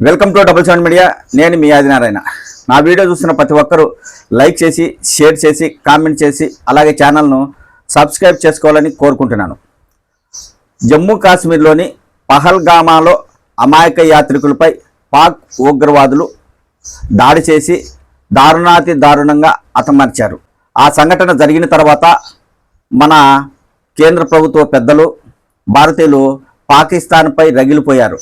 Welcome to double seven media. నేను మీ ఆదినారాయణ. నా వీడియో చూస్తున్న ప్రతి ఒక్కరూ లైక్ చేసి షేర్ చేసి కామెంట్ చేసి అలాగే ఛానల్ను సబ్స్క్రైబ్ చేసుకోవాలని కోరుకుంటున్నాను. జమ్మూ కాశ్మీర్లోని పహల్గామాలో అమాయక యాత్రికులపై పాక్ ఉగ్రవాదులు దాడి చేసి దారుణాతి దారుణంగా హతమార్చారు ఆ సంఘటన జరిగిన తర్వాత మన కేంద్ర ప్రభుత్వ పెద్దలు భారతీయులు పాకిస్తాన్పై రగిలిపోయారు.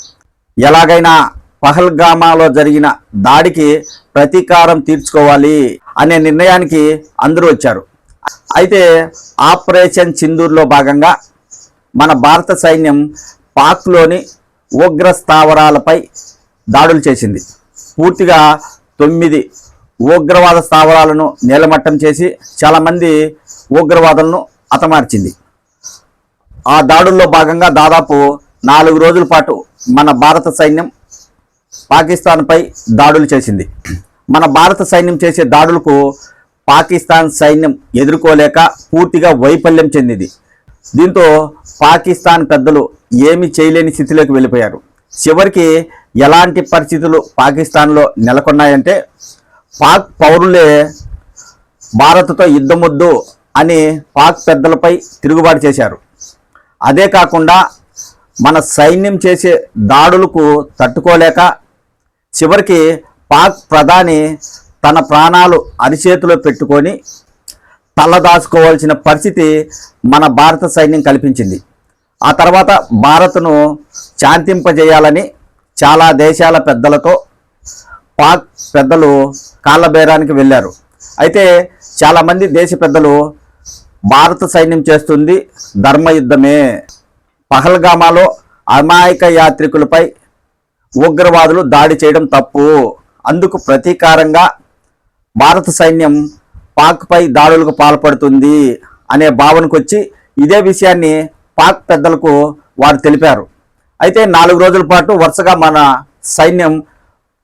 ఎలాగైనా పహల్గామాలో జరిగిన దాడికి ప్రతీకారం తీర్చుకోవాలి అనే నిర్ణయానికి అందరూ వచ్చారు. అయితే ఆపరేషన్ సింధూర్లో భాగంగా మన భారత సైన్యం పాక్లోని ఉగ్ర స్థావరాలపై దాడులు చేసింది. పూర్తిగా తొమ్మిది ఉగ్రవాద స్థావరాలను నేలమట్టం చేసి చాలామంది ఉగ్రవాదులను హతమార్చింది. ఆ దాడుల్లో భాగంగా దాదాపు నాలుగు రోజుల పాటు మన భారత సైన్యం పాకిస్తాన్పై దాడులు చేసింది. మన భారత సైన్యం చేసే దాడులకు పాకిస్తాన్ సైన్యం ఎదుర్కోలేక పూర్తిగా వైఫల్యం చెందింది. దీంతో పాకిస్తాన్ పెద్దలు ఏమి చేయలేని స్థితిలోకి వెళ్ళిపోయారు. చివరికి ఎలాంటి పరిస్థితులు పాకిస్తాన్లో నెలకొన్నాయంటే పాక్ పౌరులే భారత్తో యుద్ధమొద్దు అని పాక్ పెద్దలపై తిరుగుబాటు చేశారు. అదే కాకుండా మన సైన్యం చేసే దాడులకు తట్టుకోలేక చివరికి పాక్ ప్రధాని తన ప్రాణాలు అరిచేతిలో పెట్టుకొని తల్లదాచుకోవాల్సిన పరిస్థితి మన భారత సైన్యం కల్పించింది. ఆ తర్వాత భారత్ను శాంతింపజేయాలని చాలా దేశాల పెద్దలతో పాక్ పెద్దలు కాళ్ళబేరానికి వెళ్ళారు. అయితే చాలామంది దేశ పెద్దలు భారత సైన్యం చేస్తుంది ధర్మయుద్ధమే. పహల్గామాలో అమాయక యాత్రికులపై ఉగ్రవాదులు దాడి చేయడం తప్పు. అందుకు ప్రతీకారంగా భారత సైన్యం పాక్పై దాడులకు పాల్పడుతుంది అనే భావనకు వచ్చి ఇదే విషయాన్ని పాక్ పెద్దలకు వారు తెలిపారు. అయితే నాలుగు రోజుల పాటు వరుసగా మన సైన్యం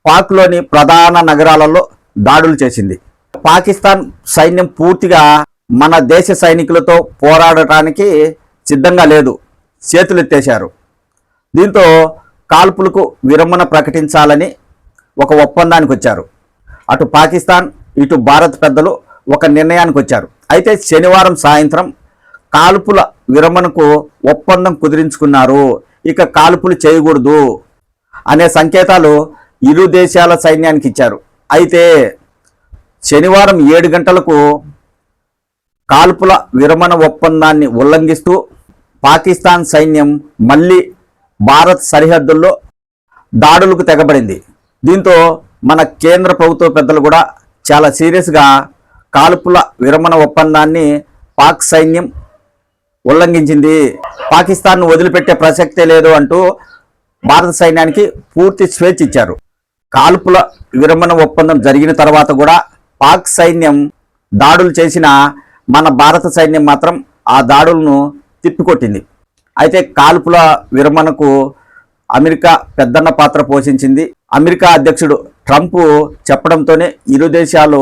పాక్లోని ప్రధాన నగరాలలో దాడులు చేసింది. పాకిస్తాన్ సైన్యం పూర్తిగా మన దేశ సైనికులతో పోరాడటానికి సిద్ధంగా లేదు. చేతులెత్తేశారు. దీంతో కాల్పులకు విరమణ ప్రకటించాలని ఒక ఒప్పందానికి వచ్చారు. అటు పాకిస్తాన్ ఇటు భారత్ పెద్దలు ఒక నిర్ణయానికి వచ్చారు. అయితే శనివారం సాయంత్రం కాల్పుల విరమణకు ఒప్పందం కుదిరించుకున్నారు. ఇక కాల్పులు చేయకూడదు అనే సంకేతాలు ఇరు దేశాల సైన్యానికి ఇచ్చారు. అయితే శనివారం ఏడు గంటలకు కాల్పుల విరమణ ఒప్పందాన్ని ఉల్లంఘిస్తూ పాకిస్తాన్ సైన్యం మళ్ళీ భారత్ సరిహద్దుల్లో దాడులకు తెగబడింది. దీంతో మన కేంద్ర ప్రభుత్వ పెద్దలు కూడా చాలా సీరియస్గా కాల్పుల విరమణ ఒప్పందాన్ని పాక్ సైన్యం ఉల్లంఘించింది. పాకిస్తాన్ను వదిలిపెట్టే ప్రసక్తే లేదు అంటూ భారత సైన్యానికి పూర్తి స్వేచ్ఛ ఇచ్చారు. కాల్పుల విరమణ ఒప్పందం జరిగిన తర్వాత కూడా పాక్ సైన్యం దాడులు చేసిన మన భారత సైన్యం మాత్రం ఆ దాడులను తిప్పికొట్టింది. అయితే కాల్పుల విరమణకు అమెరికా పెద్దన్న పాత్ర పోషించింది. అమెరికా అధ్యక్షుడు ట్రంప్ చెప్పడంతోనే ఇరు దేశాలు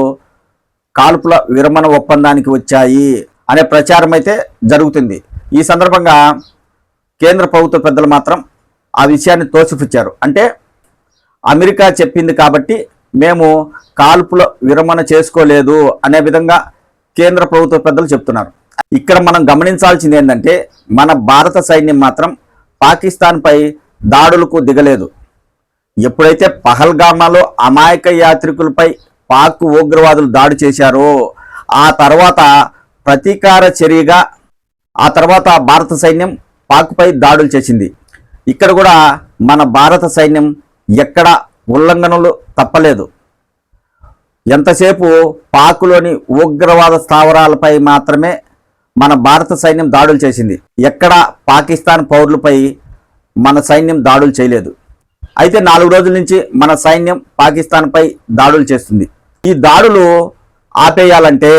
కాల్పుల విరమణ ఒప్పందానికి వచ్చాయి అనే ప్రచారం అయితే జరుగుతుంది. ఈ సందర్భంగా కేంద్ర ప్రభుత్వ పెద్దలు మాత్రం ఆ విషయాన్ని తోసిపుచ్చారు. అంటే అమెరికా చెప్పింది కాబట్టి మేము కాల్పుల విరమణ చేసుకోలేదు అనే విధంగా కేంద్ర ప్రభుత్వ పెద్దలు చెప్తున్నారు. ఇక్కడ మనం గమనించాల్సింది ఏంటంటే మన భారత సైన్యం మాత్రం పాకిస్తాన్పై దాడులకు దిగలేదు. ఎప్పుడైతే పహల్గామాలో అమాయక యాత్రికులపై పాక్ ఉగ్రవాదులు దాడి చేశారో ఆ తర్వాత ప్రతీకార చర్యగా ఆ తర్వాత భారత సైన్యం పాక్పై దాడులు చేసింది. ఇక్కడ కూడా మన భారత సైన్యం ఎక్కడ ఉల్లంఘనలు తప్పలేదు. ఎంతసేపు పాకులోని ఉగ్రవాద స్థావరాలపై మాత్రమే మన భారత సైన్యం దాడులు చేసింది. ఎక్కడ పాకిస్తాన్ పౌరులపై మన సైన్యం దాడులు చేయలేదు. అయితే నాలుగు రోజుల నుంచి మన సైన్యం పాకిస్తాన్పై దాడులు చేస్తుంది. ఈ దాడులు ఆపేయాలంటే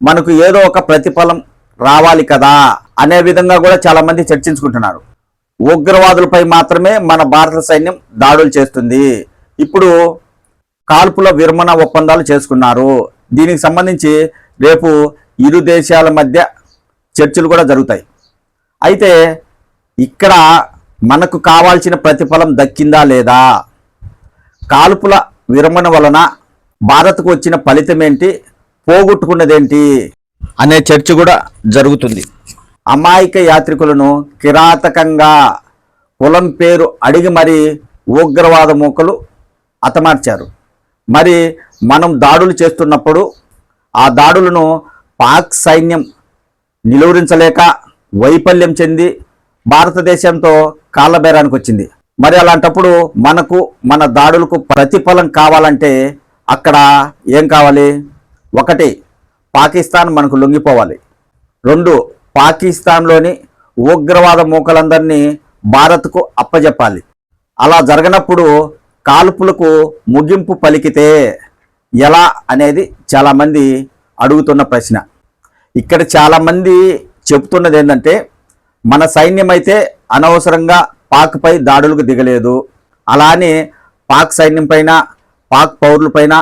మనకు ఏదో ఒక ప్రతిఫలం రావాలి కదా అనే విధంగా కూడా చాలామంది చర్చించుకుంటున్నారు. ఉగ్రవాదులపై మాత్రమే మన భారత సైన్యం దాడులు చేస్తుంది. ఇప్పుడు కాల్పుల విరమణ ఒప్పందాలు చేసుకున్నారు. దీనికి సంబంధించి రేపు ఇరు దేశాల మధ్య చర్చలు కూడా జరుగుతాయి. అయితే ఇక్కడ మనకు కావాల్సిన ప్రతిఫలం దక్కిందా లేదా? కాల్పుల విరమణ వలన భారత్కు వచ్చిన ఫలితం ఏంటి? పోగొట్టుకున్నదేంటి? అనే చర్చ కూడా జరుగుతుంది. అమాయక యాత్రికులను కిరాతకంగా కులం పేరు అడిగి మరి ఉగ్రవాద మూకలు హతమార్చారు. మరి మనం దాడులు చేస్తున్నప్పుడు ఆ దాడులను పాక్ సైన్యం నిలువరించలేక వైఫల్యం చెంది భారతదేశంతో కాళ్ళబేరానికి వచ్చింది. మరి అలాంటప్పుడు మనకు మన దాడులకు ప్రతిఫలం కావాలంటే అక్కడ ఏం కావాలి? ఒకటి పాకిస్తాన్ మనకు లొంగిపోవాలి. రెండు పాకిస్తాన్లోని ఉగ్రవాద మూకలందరినీ భారత్కు అప్పజెప్పాలి. అలా జరగనప్పుడు కాల్పులకు ముగింపు పలికితే ఎలా అనేది చాలామంది అడుగుతున్న ప్రశ్న. ఇక్కడ చాలామంది చెబుతున్నది ఏంటంటే మన సైన్యం అయితే అనవసరంగా పాక్పై దాడులకు దిగలేదు. అలానే పాక్ సైన్యం పైన పాక్ పౌరులపైన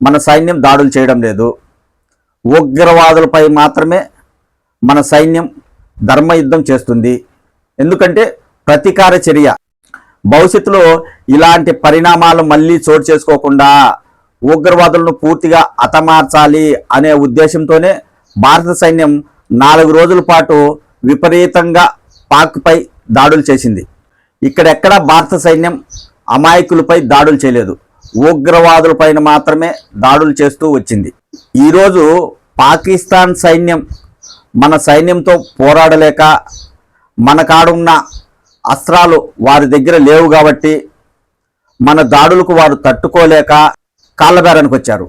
మన సైన్యం దాడులు చేయడం లేదు. ఉగ్రవాదులపై మాత్రమే మన సైన్యం ధర్మయుద్ధం చేస్తుంది. ఎందుకంటే ప్రతీకార చర్య. భవిష్యత్తులో ఇలాంటి పరిణామాలు మళ్ళీ చోటు చేసుకోకుండా ఉగ్రవాదులను పూర్తిగా అతమార్చాలి అనే ఉద్దేశంతోనే భారత సైన్యం నాలుగు రోజుల పాటు విపరీతంగా పాక్పై దాడులు చేసింది. ఇక్కడెక్కడ భారత సైన్యం అమాయకులపై దాడులు చేయలేదు. ఉగ్రవాదులపైన మాత్రమే దాడులు చేస్తూ వచ్చింది. ఈరోజు పాకిస్తాన్ సైన్యం మన సైన్యంతో పోరాడలేక మన కాడున్న అస్త్రాలు వారి దగ్గర లేవు కాబట్టి మన దాడులకు వారు తట్టుకోలేక కాళ్ళబేరానికి వచ్చారు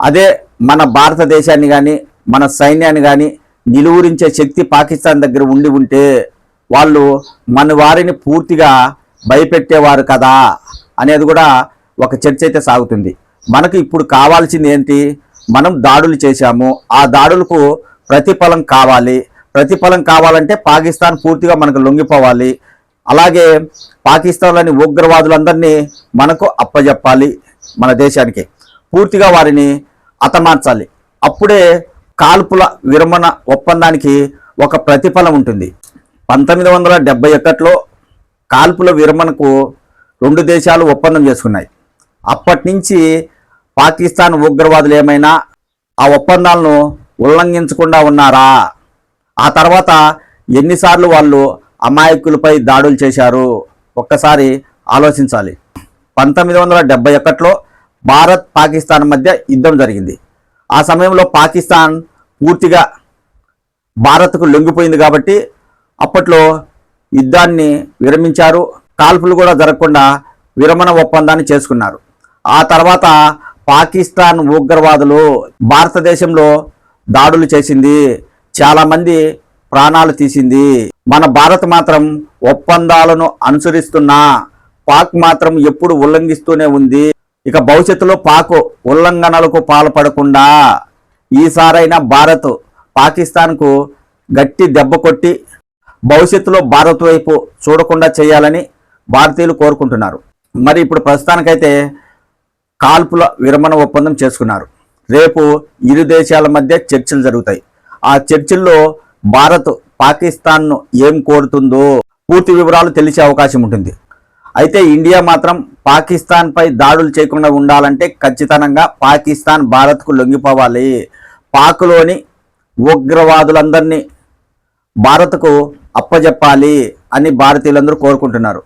అదే మన భారతదేశాన్ని కానీ మన సైన్యాన్ని కానీ నిలువురించే శక్తి పాకిస్తాన్ దగ్గర ఉండి ఉంటే వాళ్ళు మన వారిని పూర్తిగా భయపెట్టేవారు కదా అనేది కూడా ఒక చర్చ అయితే సాగుతుంది. మనకు ఇప్పుడు కావాల్సింది ఏంటి? మనం దాడులు చేశాము. ఆ దాడులకు ప్రతిఫలం కావాలి. ప్రతిఫలం కావాలంటే పాకిస్తాన్ పూర్తిగా మనకు లొంగిపోవాలి. అలాగే పాకిస్తాన్లోని ఉగ్రవాదులందరినీ మనకు అప్పజెప్పాలి. మన దేశానికి. పూర్తిగా వారిని హతమార్చాలి అప్పుడే కాల్పుల విరమణ ఒప్పందానికి ఒక ప్రతిఫలం ఉంటుంది. పంతొమ్మిది వందల డెబ్బై ఒకటిలో కాల్పుల విరమణకు రెండు దేశాలు ఒప్పందం చేసుకున్నాయి. అప్పటి నుంచి పాకిస్తాన్ ఉగ్రవాదులు ఏమైనా ఆ ఒప్పందాలను ఉల్లంఘించకుండా ఉన్నారా? ఆ తర్వాత ఎన్నిసార్లు వాళ్ళు అమాయకులపై దాడులు చేశారు? ఒక్కసారి ఆలోచించాలి. పంతొమ్మిది వందల డెబ్బై ఒకటిలో భారత్ పాకిస్తాన్ మధ్య యుద్ధం జరిగింది. ఆ సమయంలో పాకిస్తాన్ పూర్తిగా భారత్కు లొంగిపోయింది కాబట్టి అప్పట్లో యుద్ధాన్ని విరమించారు. కాల్పులు కూడా జరగకుండా విరమణ ఒప్పందాన్ని చేసుకున్నారు. ఆ తర్వాత పాకిస్తాన్ ఉగ్రవాదులు భారతదేశంలో దాడులు చేసింది. చాలామంది ప్రాణాలు తీసింది. మన భారత్ మాత్రం ఒప్పందాలను అనుసరిస్తున్నా పాక్ మాత్రం ఎప్పుడు ఉల్లంఘిస్తూనే ఉంది. ఇక భవిష్యత్తులో పాక్ ఉల్లంఘనలకు పాల్పడకుండా ఈసారైనా భారత్ పాకిస్తాన్కు గట్టి దెబ్బ కొట్టి భవిష్యత్తులో భారత్ వైపు చూడకుండా చేయాలని భారతీయులు కోరుకుంటున్నారు. మరి ఇప్పుడు ప్రస్తుతానికైతే కాల్పుల విరమణ ఒప్పందం చేసుకున్నారు. రేపు ఇరు దేశాల మధ్య చర్చలు జరుగుతాయి. ఆ చర్చల్లో భారత్ పాకిస్తాన్ను ఏం కోరుతుందో పూర్తి వివరాలు తెలిసే అవకాశం ఉంటుంది. అయితే ఇండియా మాత్రం పాకిస్తాన్పై దాడులు చేయకుండా ఉండాలంటే ఖచ్చితంగా పాకిస్తాన్ భారత్కు లొంగిపోవాలి. పాక్లోని ఉగ్రవాదులందరినీ భారత్కు అప్పజెప్పాలి అని భారతీయులందరూ కోరుకుంటున్నారు.